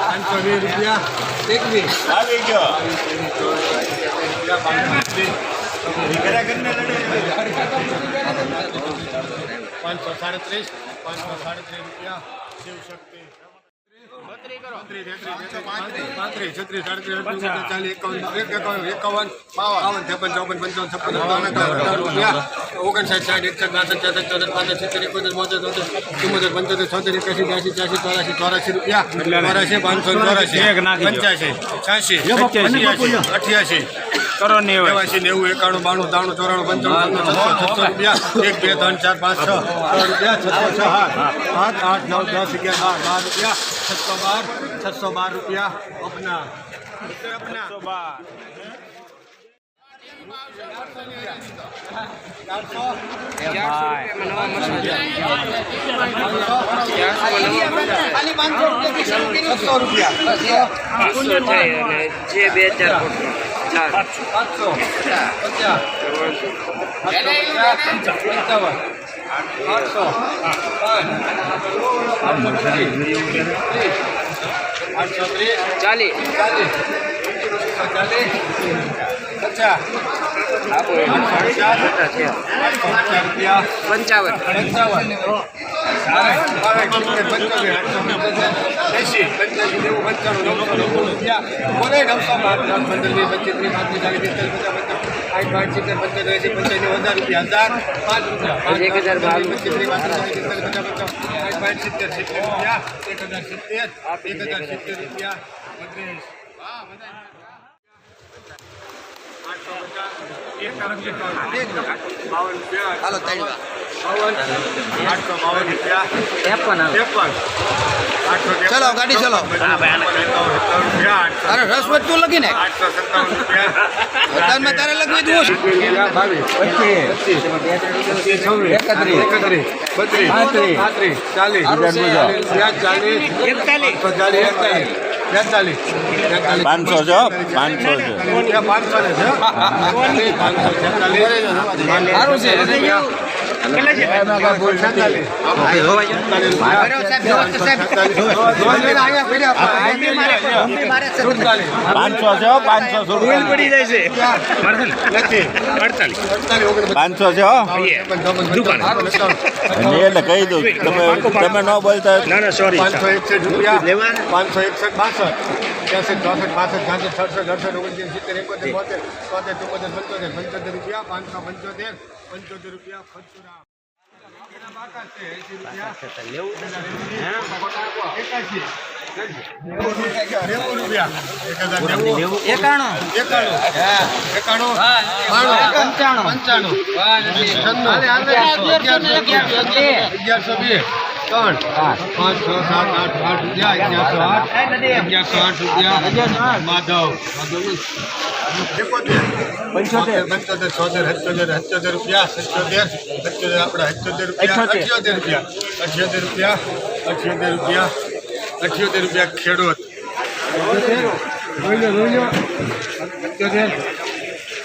પાંચસો વીસ રૂપિયા એકવીસ આવી પાંચસો સાડત્રીસ પાંચસો સાડત્રીસ રૂપિયા શિવશક્તિ. ઓગણસાઠ સાઠ એકસઠ બાસઠ ચોસઠ ચોસઠ પાંસઠ સિત્તેર એકોતેર બોતેર તોતેર ચુમ્મોતેર પંચોતેર છોતેર એકાસી બ્યાસી ચાસી ચોરાસી ચોરાસી રૂપિયા ચોરાસી પાંચસો ચોરાસી પંચ્યાસી છ્યાસી અઠ્યાસી કરો નેવાસી નેવું એકાણું બાણું ત્રાણું ચોરાણું પંચાણું છસો રૂપિયા એક બે ત્રણ ચાર પાંચ છ રૂપિયા છસો છ આઠ આઠ નવ દસ અગિયાર બાર બાર રૂપિયા છસો બાર છસો બાર રૂપિયા અપના. છસો રૂપિયા જે બે ચાર ચાર પાંચસો. પચાસ. પંચાવન ચાલી. પંચાવન. પંચાવન. એસી પંચ્યાસી નેવું પંચાણું રૂપિયા આઠ પાંચ સિત્તેર પંચોતેર એસી પંચાસી હજાર રૂપિયા. હજાર પાંચ. રૂપિયા. એક હજાર આઠ પાંચ સિત્તેર સિત્તેર રૂપિયા. એક હજાર સિત્તેર. એક હજાર સિત્તેર બત્રીસ. રૂપિયા હાલો ત્રણ ચલો, ગાડી ચલો. અરે રસ વધતું લગી ને બધામાં તારે લખવી દઉં પચીસ છો. પાંચસો. છો પાંચસો છે. પાંચસો છે પાંચસો. પડી જાય છે પાંચસો છો એટલે કહી દઉં તમે તમે ન બોલતા ના ના સોરી પાંચસો એકસઠ રૂપિયા પાંચસો એકસઠ બાસઠ ત્યાંસઠ ચોસઠ પાસઠ છાસઠ સડસઠ અડસઠ ઓગણત્રીસ સિત્તેર એકોતેર બોતેર તોતેર ચુમ્મોતેર પંચોતેર પંચોતેર રૂપિયા પાંચસો પંચોતેર પંચોતેર રૂપિયા એકાણું પંચાણું અગિયારસો બે ત્રણ પાંચ છ સાત આઠ આઠ રૂપિયા અગિયારસો આઠ અગિયારસો આઠ રૂપિયા માધવ માધવ પંચોતેર પંચોતેર છોતેર સત્યોતેર સત્યોતેર રૂપિયા સત્યોતેર સત્યોતેર આપણા સત્યોતેર રૂપિયા અઠ્યોતેર રૂપિયા અઠ્યોતેર રૂપિયા અઠ્યોતેર રૂપિયા અઠ્યોતેર રૂપિયા ખેડૂત અઠ્યોતેર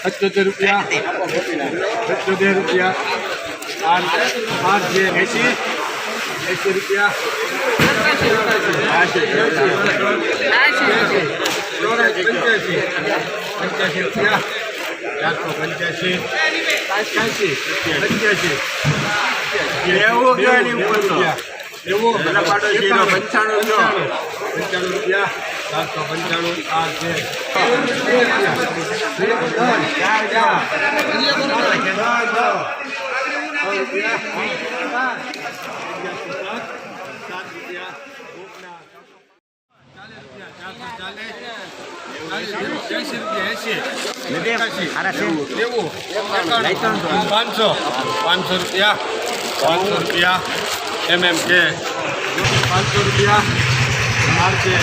અઠ્યોતેર રૂપિયા અઠ્યોતેર રૂપિયા આઠ આઠ બે એસી એસી રૂપિયા પંચ્યાસી પંચ્યાસી રૂપિયા ચારસો પંચ્યાસી પંચ્યાસી પંચ્યાસી એવું રૂપિયા એવું પંચાણું પંચાણું રૂપિયા ચારસો પંચાણું આ છે પાંચસો પાંચસો રૂપિયા પાંચસો રૂપિયા એમ એમ કે પાંચસો રૂપિયા છે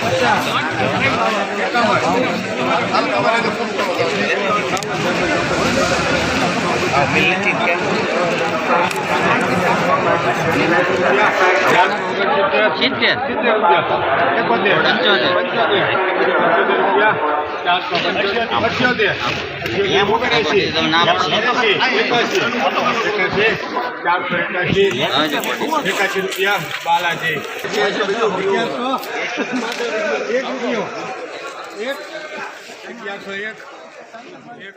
પચાસ સિત્તેર સિત્તેર રૂપિયા એકોતેર પંચોતેર પંચોતેર રૂપિયા ચારસો પંચોતેર અઠ્યોતેર ઓગણએંસી એકાશી એકાશી ચારસો એકાશી એકાશી રૂપિયા. બાલાજી એક રૂપિયો. એક અગિયારસો એક એક